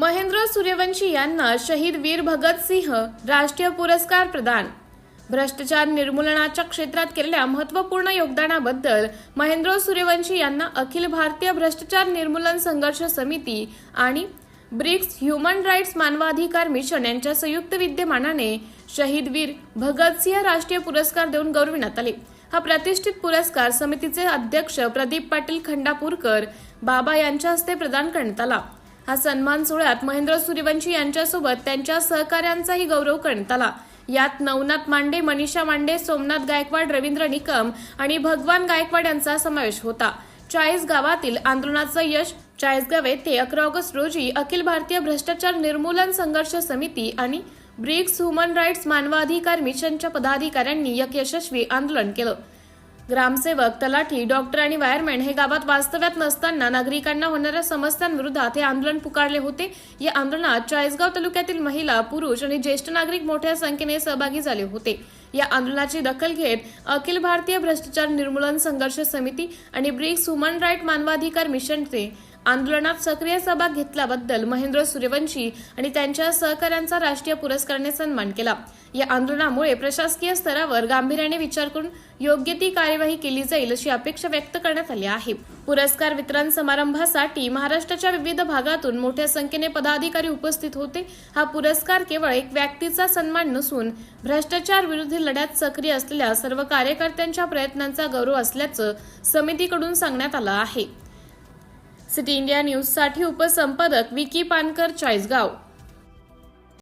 महेंद्र सूर्यवंशी यांना शहीद वीर भगतसिंह राष्ट्रीय पुरस्कार प्रदान. भ्रष्टाचार निर्मूलनाच्या क्षेत्रात केलेल्या महत्त्वपूर्ण योगदानाबद्दल महेंद्र सूर्यवंशी यांना अखिल भारतीय भ्रष्टाचार निर्मूलन संघर्ष समिती आणि ब्रिक्स ह्युमन राईट्स मानवाधिकार मिशन यांच्या संयुक्त विद्यमानाने शहीद वीर भगतसिंह राष्ट्रीय पुरस्कार देऊन गौरविण्यात आले. हा प्रतिष्ठित पुरस्कार समितीचे अध्यक्ष प्रदीप पाटील खंडापूरकर बाबा यांच्या हस्ते प्रदान करण्यात आला. हा सन्मान सोहळ्यात महेंद्र सूर्यवंशी यांच्यासोबत त्यांच्या सहकाऱ्यांचाही गौरव करण्यात आला. यात नवनाथ मांडे मनीषा मांडे सोमनाथ गायकवाड रवींद्र निकम आणि भगवान गायकवाड यांचा समावेश होता. चाळीस गावातील आंदोलनाचं यश चाळीसगाव येथे अकरा ऑगस्ट रोजी अखिल भारतीय भ्रष्टाचार निर्मूलन संघर्ष समिती आणि ब्रिक्स ह्युमन राईट्स मानवाधिकार मिशनच्या पदाधिकाऱ्यांनी एक यशस्वी आंदोलन केलं. ग्रामसेवक तलाठी डॉक्टर आणि वायरमॅन हे गावात वास्तव्यात नसताना नागरिकांना होणाऱ्या समस्यांविरोधात हे आंदोलन पुकारले होते. या आंदोलनात चाळीसगाव तालुक्यातील महिला पुरुष आणि ज्येष्ठ नागरिक मोठ्या संख्येने सहभागी झाले होते. या आंदोलनाची दखल घेत अखिल भारतीय भ्रष्टाचार निर्मूलन संघर्ष समिती आणि ब्रिक्स ह्युमन राईट मानवाधिकार मिशनचे आंदोलनात सक्रिय सहभाग घेतल्याबद्दल महेंद्र सूर्यवंशी आणि त्यांच्या सहकाऱ्यांचा राष्ट्रीय पुरस्काराने सन्मान केला. या आंदोलनामुळे प्रशासकीय स्तरावर गांभीर्याने विचार करून योग्य ती कार्यवाही केली जाईल अशी अपेक्षा व्यक्त करण्यात आली आहे. पुरस्कार वितरण समारंभासाठी महाराष्ट्राच्या विविध भागातून मोठ्या संख्येने पदाधिकारी उपस्थित होते. हा पुरस्कार केवळ एक व्यक्तीचा सन्मान नसून भ्रष्टाचार विरोधी लढ्यात सक्रिय असलेल्या सर्व कार्यकर्त्यांच्या प्रयत्नांचा गौरव असल्याचं समितीकडून सांगण्यात आलं आहे. सिटी इंडिया न्यूजसाठी उपसंपादक विकी पानकर चाळीसगाव.